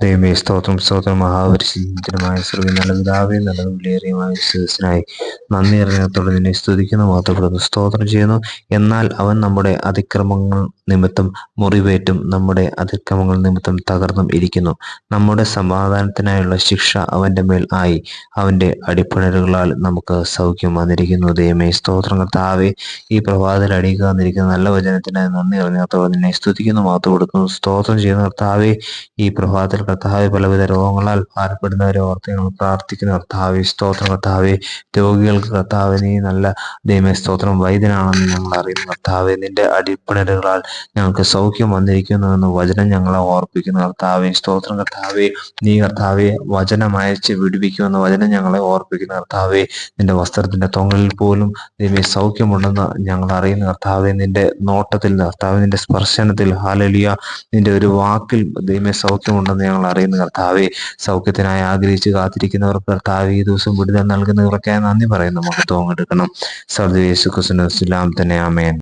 ദൈവമേ സ്തോത്രം സ്തോത്രം. മഹാപരിശുദ്ധമായ ശ്രുതി നല്ല പിതാവേ നല്ല വിലയേറിയമായ വിശ്വസനായി നന്ദി അറിഞ്ഞത്തോടെ നിന്നെ സ്തുതിക്കുന്നു മാത്രപ്പെടുന്നു സ്തോത്രം ചെയ്യുന്നു. എന്നാൽ അവൻ നമ്മുടെ അതിക്രമങ്ങൾ നിമിത്തം മുറിവേറ്റും നമ്മുടെ അതിക്രമങ്ങൾ നിമിത്തം തകർന്നും ഇരിക്കുന്നു. നമ്മുടെ സമാധാനത്തിനായുള്ള ശിക്ഷ അവന്റെ മേൽ ആയി. അവന്റെ അടിപ്പണലുകളാൽ നമുക്ക് സൗഖ്യം വന്നിരിക്കുന്നു. ദൈവമേ സ്തോത്രങ്ങൾ താവേ ഈ പ്രഭാതത്തിൽ അടിയിക്കുക വന്നിരിക്കുന്ന നല്ല വചനത്തിനായി നന്ദി അറിഞ്ഞത്തോടെ നിന്നെ സ്തുതിക്കുന്നു കൊടുക്കുന്നു സ്തോത്രം ചെയ്യുന്ന കർത്താവേ. ഈ പ്രഭാതത്തിൽ കർത്താവ് പലവിധ രോഗങ്ങളാൽ ഭാരപ്പെടുന്നവരെ ഓർത്ത് ഞങ്ങൾ പ്രാർത്ഥിക്കുന്ന. കർത്താവ് സ്തോത്രം. കർത്താവ് രോഗികൾക്ക് കർത്താവ് നീ നല്ല ദൈവ സ്തോത്രം. വൈദ്യനാണെന്ന് ഞങ്ങൾ അറിയുന്നു. കർത്താവ് നിന്റെ അടിപ്പണരുകളാൽ ഞങ്ങൾക്ക് സൗഖ്യം വന്നിരിക്കുന്നു എന്ന് വചനം ഞങ്ങളെ ഓർപ്പിക്കുന്നു. കർത്താവ് സ്തോത്രം. കർത്താവെ നീ കർത്താവെ വചനം അയച്ച് വിടുവിക്കുമെന്ന് വചനം ഞങ്ങളെ ഓർപ്പിക്കുന്ന. കർത്താവെ നിന്റെ വസ്ത്രത്തിന്റെ തൊങ്ങലിൽ പോലും ദൈവം സൗഖ്യമുണ്ടെന്ന് ഞങ്ങൾ അറിയുന്ന. കർത്താവെ നിന്റെ നോട്ടത്തിൽ കർത്താവ് നിന്റെ സ്പർശനത്തിൽ ഹാലലിയ നിന്റെ ഒരു വാക്കിൽ ദൈവമേ സൗഖ്യമുണ്ടെന്ന് ഞങ്ങൾ അറിയുന്ന കർത്താവെ സൗഖ്യത്തിനായി ആഗ്രഹിച്ച് കാത്തിരിക്കുന്നവർ കർത്താവ് ഈ ദിവസം വിടുതൽ നൽകുന്നവർക്കായി നന്ദി പറയുന്നു. മഹത്വം എടുക്കണം. സർദേശു ക്രിസ്തുലാം തന്നെ ആമേൻ.